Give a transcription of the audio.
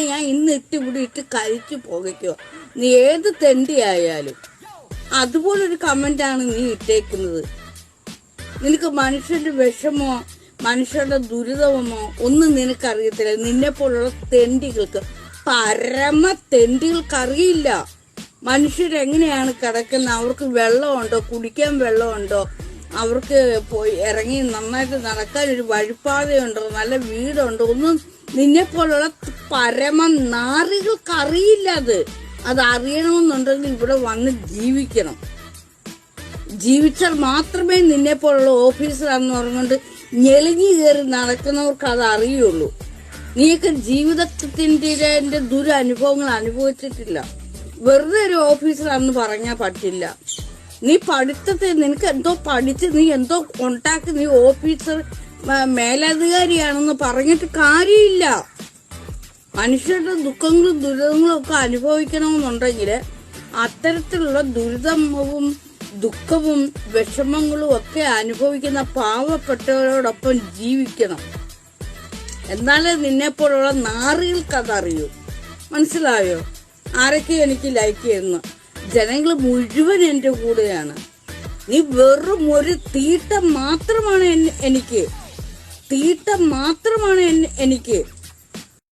ഞാൻ ഇന്ന് ഇട്ട് ഇവിടെ ഇട്ട് കഴിച്ചു പോകയ്ക്കോ നീ ഏത് തെണ്ടി ആയാലും അതുപോലൊരു കമന്റാണ് നീ ഇട്ടേക്കുന്നത്. നിനക്ക് മനുഷ്യന്റെ വിഷമോ മനുഷ്യരുടെ ദുരിതമോ ഒന്നും നിനക്കറിയത്തില്ല. നിന്നെ പോലുള്ള തെണ്ടികൾക്ക് പരമ തെണ്ടികൾക്ക് അറിയില്ല മനുഷ്യരെങ്ങനെയാണ് കിടക്കുന്നത്? അവർക്ക് വെള്ളമുണ്ടോ? കുടിക്കാൻ വെള്ളമുണ്ടോ? അവർക്ക് പോയി ഇറങ്ങി നന്നായിട്ട് നടക്കാൻ ഒരു വഴിപ്പാതയുണ്ടോ? നല്ല വീടുണ്ടോ? ഒന്നും നിന്നെ പോലുള്ള പരമ നാറികൾക്ക് അറിയില്ല അത്. അത് അറിയണമെന്നുണ്ടെങ്കിൽ ഇവിടെ വന്ന് ജീവിക്കണം. ജീവിച്ചാൽ മാത്രമേ നിന്നെ പോലുള്ള ഓഫീസറാന്ന് പറഞ്ഞുകൊണ്ട് ഞെളിഞ്ഞു കയറി നടക്കുന്നവർക്ക് അത് അറിയുള്ളൂ. നീയൊക്കെ ജീവിതത്തിന്റെ ദുരനുഭവങ്ങൾ അനുഭവിച്ചിട്ടില്ല. വെറുതെ ഒരു ഓഫീസറാന്ന് പറഞ്ഞാൽ പറ്റില്ല. നീ പഠിത്തത്തിൽ നിനക്ക് എന്തോ പഠിച്ച് നീ എന്തോ ഉണ്ടാക്കി നീ ഓഫീസർ മേലധികാരിയാണെന്ന് പറഞ്ഞിട്ട് കാര്യമില്ല. മനുഷ്യരുടെ ദുഃഖങ്ങളും ദുരിതങ്ങളും ഒക്കെ അനുഭവിക്കണമെന്നുണ്ടെങ്കിൽ അത്തരത്തിലുള്ള ദുരിതവും ദുഃഖവും വിഷമങ്ങളും ഒക്കെ അനുഭവിക്കുന്ന പാവപ്പെട്ടവരോടൊപ്പം ജീവിക്കണം. എന്നാലേ നിന്നെപ്പോലുള്ള നാറികൾക്ക് അതറിയൂ. മനസ്സിലായോ? ആരൊക്കെ എനിക്ക് ലൈക്ക് ചെയ്യുന്നു. ജനങ്ങൾ മുഴുവൻ എന്റെ കൂടെയാണ്. നീ വെറും ഒരു തീട്ടം മാത്രമാണ് എനിക്ക്. തീട്ടം മാത്രമാണ് എനിക്ക്.